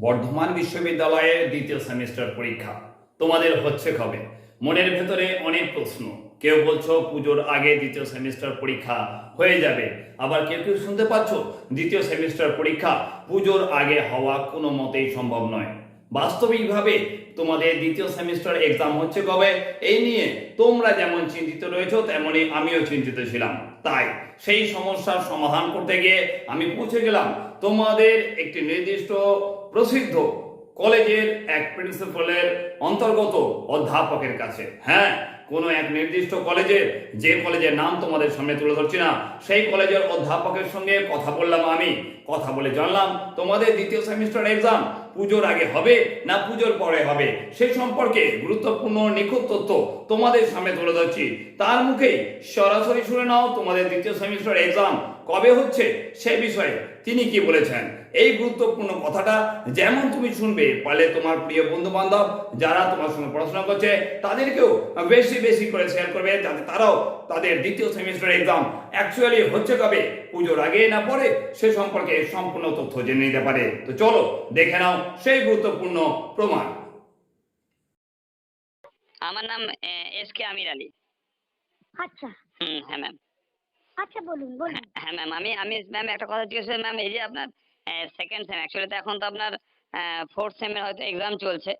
বর্ধমান বিশ্ববিদ্যালয়ের দ্বিতীয় সেমিস্টার পরীক্ষা। তোমাদের হচ্ছে কবে? মনের ভেতরে অনেক প্রশ্ন। কেউ বলছো পুজোর আগে দ্বিতীয় সেমিস্টার পরীক্ষা হয়ে যাবে। আবার কেউ কেউ শুনতে পাচ্ছ? দ্বিতীয় সেমিস্টার পরীক্ষা পুজোর আগে হওয়া কোনো মতেই সম্ভব নয়। বাস্তবিকভাবে তোমাদের দ্বিতীয় সেমিস্টার এক্সাম হচ্ছে কবে? এই নিয়ে তোমরা যেমন চিন্তিত রয়েছো তেমনই আমিও চিন্তিত ছিলাম। তাই সেই সমস্যার সমাধান করতে গিয়ে আমি পৌঁছে গেলাম। তোমাদের একটি নির্দিষ্ট প্রসিদ্ধ কলেজের এক প্রিন্সিপালের অন্তর্গত অধ্যাপকের কাছে। হ্যাঁ কোনো এক নির্দিষ্ট কলেজের যে কলেজের নাম তোমাদের সামনে তুলে ধরছি না, সেই কলেজের অধ্যাপকের সঙ্গে কথা বললাম আমি। কথা বলে জানলাম, তোমাদের দ্বিতীয় সেমিস্টার এক্সাম পুজোর আগে হবে না পুজোর পরে হবে? সেই সম্পর্কে গুরুত্বপূর্ণ নিখুঁত তথ্য তোমাদের সামনে তুলে ধরছি। তার মুখেই সরাসরি শুনে নাও তোমাদের দ্বিতীয় সেমিস্টার এক্সাম কবে হচ্ছে সে বিষয়ে। তিনি কি বলেছেন? এই গুরুত্বপূর্ণ কথাটা যেমন তুমি শুনবে পারলে তোমার প্রিয় বন্ধু বান্ধব যারা তোমার সঙ্গে পড়াশোনা করছে তাদেরকেও বেশি বেশি করে শেয়ার করবে যাতে তারাও তাদের দ্বিতীয় সেমিস্টার এক্সাম অ্যাকচুয়ালি হচ্ছে কবে? পুজোর আগে না পরে? সে সম্পর্কে সম্পূর্ণ তথ্য জেনে নিতে পারে। তো চলো দেখে নাও সেই গুরুত্বপূর্ণ প্রমাণ। আমার নাম এস কে আমির আলী। আচ্ছা। হুম হ্যাঁ ম্যাম আচ্ছা বলুন বলুন। হ্যাঁ ম্যাম আমি আমি ম্যাম একটা কথা জিজ্ঞেস ম্যাম এই যে আপনার সেকেন্ড সেম অ্যাকচুয়ালি তো এখন তো আপনার ফোর্থ সেমের হয়তো এক্সাম চলছে।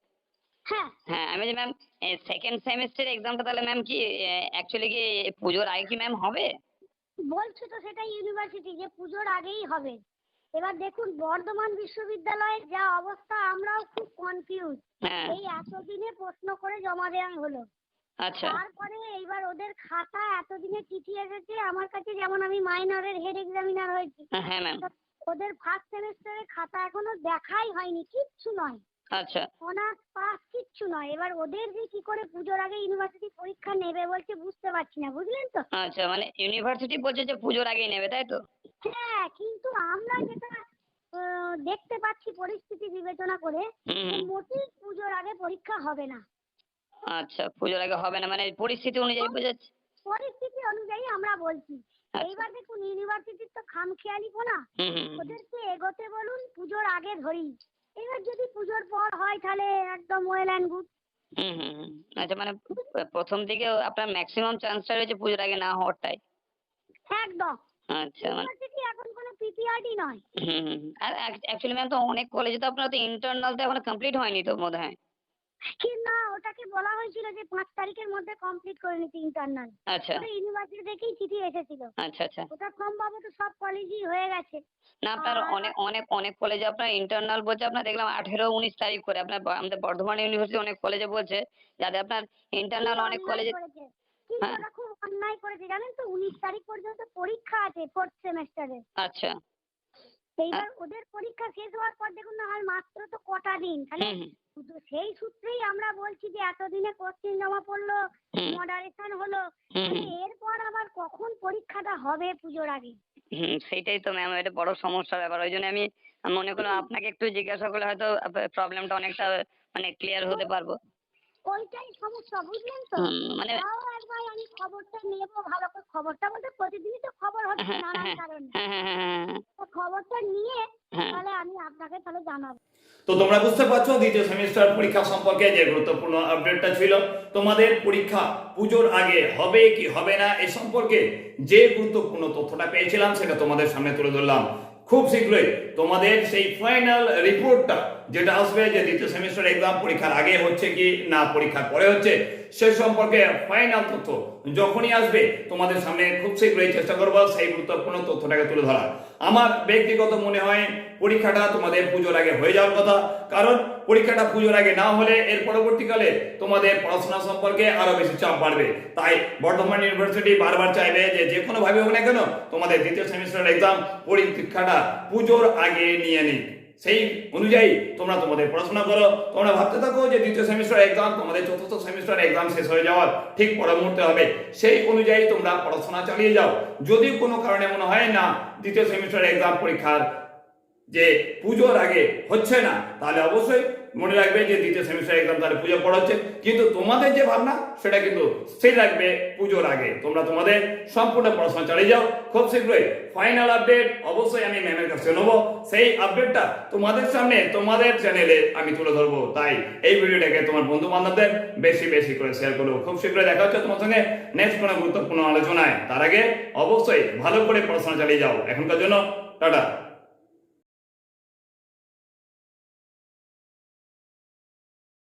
হ্যাঁ। হ্যাঁ আমি যে ম্যাম সেকেন্ড সেমিস্টার এক্সামটা তাহলে ম্যাম কি অ্যাকচুয়ালি কি পুজোর আগে কি ম্যাম হবে? বলছো তো সেটা ইউনিভার্সিটি যে পুজোর আগেই হবে। এবার দেখুন বর্ধমান বিশ্ববিদ্যালয়ের যা অবস্থা আমরাও খুব কনফিউজ হ্যাঁ। এই এতদিনে প্রশ্ন করে জমা দেওয়া হলো। আচ্ছা। তারপরে এইবার ওদের খাতা এতদিনে চিঠি এসেছে আমার কাছে যেমন আমি মাইনরের হেড এক্সামিনার হয়েছি হ্যাঁ ম্যাম ওদের ফার্স্ট সেমিস্টারের খাতা এখনও দেখাই হয়নি কিচ্ছু নয়। আচ্ছা। অনার্স পাস কিচ্ছু নয়। এবার ওদের যে কি করে পুজোর আগে ইউনিভার্সিটি পরীক্ষা নেবে বলছে বুঝতে পারছি না বুঝলেন তো? আচ্ছা মানে ইউনিভার্সিটি বলছে যে পুজোর আগেই নেবে তাই তো? হ্যাঁ কিন্তু আমরা যেটা দেখতে পাচ্ছি পরিস্থিতি বিবেচনা করে। মোটেই পুজোর আগে পরীক্ষা হবে না। আচ্ছা পুজোর আগে হবে না মানে পরিস্থিতি অনুযায়ী বোঝাচ্ছে। পরিস্থিতি অনুযায়ী আমরা বলছি। আচ্ছা। এইবার দেখুন ইউনিভার্সিটির তো খামখেয়ালি না। ওদেরকে এগোতে বলুন পুজোর আগে ধরি এবার যদি পুজোর পর হয় তাহলে একদম ওয়েল অ্যান্ড গুড হুম। আচ্ছা মানে প্রথম দিকে আপনার ম্যাক্সিমাম চান্সটা রয়েছে পুজোর আগে না হওয়ারটাই একদম। আচ্ছা মানে এখন কোনো পিপিআরডি নয়। হুম। আর অ্যাকচুয়ালি ম্যাম তো অনেক কলেজে তো আপনার তো ইন্টারনাল তো এখনও কমপ্লিট হয়নি তো বোধ হয় কি না ওটাকে বলা হয়েছিল যে পাঁচ তারিখের মধ্যে কমপ্লিট করে নিতে ইন্টারনাল আচ্ছা। ইউনিভার্সিটি থেকেই চিঠি এসেছিল। আচ্ছা আচ্ছা। ওটা সম্ভবত সব কলেজই হয়ে গেছে। না আপনার অনেক অনেক অনেক কলেজে আপনার ইন্টারনাল বলছে আপনার দেখলাম আঠেরো উনিশ তারিখ করে। আপনার আমাদের বর্ধমান ইউনিভার্সিটি অনেক কলেজে বলছে যাতে আপনার ইন্টারনাল অনেক কলেজে কিন্তু হ্যাঁ। ওটা খুব অন্যায় করেছে জানেন তো? উনিশ তারিখ পর্যন্ত পরীক্ষা আছে ফোর্থ সেমেস্টারে আচ্ছা। এইবার ওদের পরীক্ষা শেষ হওয়ার পর দেখুন না হয় মাত্র তো কটা দিন। তাহলে হুম হুম শুধু সেই সূত্রেই আমরা বলছি যে এতদিনে কোশ্চেন জমা পড়ল মডারেশন হলো। তাহলে হুম। এরপর আবার কখন পরীক্ষাটা হবে পুজোর আগে? সেটাই তো ম্যাম এটা বড় সমস্যার ব্যাপার। ওই জন্য আমি মনে করলাম আপনাকে একটু জিজ্ঞাসা করলে হয়তো প্রবলেমটা অনেকটা মানে ক্লিয়ার হতে পারব। ওইটাই সমস্যা বুঝলেন তো? মানে একবার আমি খবরটা নেব ভালো করে। খবরটা বলতে প্রতিদিনই তো খবর হচ্ছে হ্যাঁ, নানান হ্যাঁ। কারণে। খবরটা নিয়ে হ্যাঁ। তাহলে আমি আপনাকে তাহলে জানাব। তো তোমরা বুঝতে পারছ দ্বিতীয় সেমিস্টার পরীক্ষা সম্পর্কে যে গুরুত্বপূর্ণ আপডেটটা ছিল তোমাদের পরীক্ষা পুজোর আগে হবে কি হবে না এ সম্পর্কে যে গুরুত্বপূর্ণ তথ্যটা পেয়েছিলাম সেটা তোমাদের সামনে তুলে ধরলাম। খুব শীঘ্রই তোমাদের সেই ফাইনাল রিপোর্টটা যেটা আসবে যে দ্বিতীয় সেমিস্টার এক্সাম পরীক্ষার আগে হচ্ছে কি না পরীক্ষার পরে হচ্ছে সে সম্পর্কে ফাইনাল তথ্য যখনই আসবে, তোমাদের সামনে খুব শীঘ্রই চেষ্টা করব সেই গুরুত্বপূর্ণ তথ্যটাকে তুলে ধরা আমার ব্যক্তিগত মনে হয় পরীক্ষাটা তোমাদের পুজোর আগে হয়ে যাওয়ার কথা। কারণ পরীক্ষাটা পুজোর আগে না হলে এর পরবর্তীকালে তোমাদের পড়াশোনা সম্পর্কে আরও বেশি চাপ বাড়বে। তাই বর্ধমান ইউনিভার্সিটি বারবার চাইবে যে যে কোনো ভাবে হোক না কেন তোমাদের দ্বিতীয় সেমিস্টার এক্সাম পরীক্ষাটা পুজোর আগে নিয়ে নিক। সেই অনুযায়ী তোমরা তোমাদের পড়াশোনা করো। তোমরা ভাবতে থাকো যে দ্বিতীয় সেমিস্টার এক্সাম তোমাদের চতুর্থ সেমিস্টার এক্সাম শেষ হয়ে যাওয়ার ঠিক পরের মুহূর্তে হবে। সেই অনুযায়ী তোমরা পড়াশোনা চালিয়ে যাও। যদি কোনো কারণে মনে হয় না দ্বিতীয় সেমিস্টার এক্সাম পরীক্ষার যে পুজোর আগে হচ্ছে না, তাহলে অবশ্যই মনে রাখবে যে দ্বিতীয় সেমিস্টার এক্সাম তাহলে পুজো পড়াচ্ছে। কিন্তু তোমাদের যে ভাবনা, সেটা কিন্তু স্থির রাখবে পুজোর আগে। তোমরা তোমাদের সম্পূর্ণ পড়াশোনা চালিয়ে যাও। খুব শীঘ্রই ফাইনাল আপডেট অবশ্যই আমি ম্যামের কাছে নেব। সেই আপডেটটা তোমাদের সামনে, তোমাদের চ্যানেলে আমি তুলে ধরবো। তাই এই ভিডিওটাকে তোমার বন্ধু বান্ধবদের বেশি বেশি করে শেয়ার করো খুব শীঘ্রই দেখা হচ্ছে তোমার সঙ্গে নেক্সট কোনো গুরুত্বপূর্ণ আলোচনায়। তার আগে অবশ্যই ভালো করে পড়াশোনা চালিয়ে যাও। এখনকার জন্য টাটা।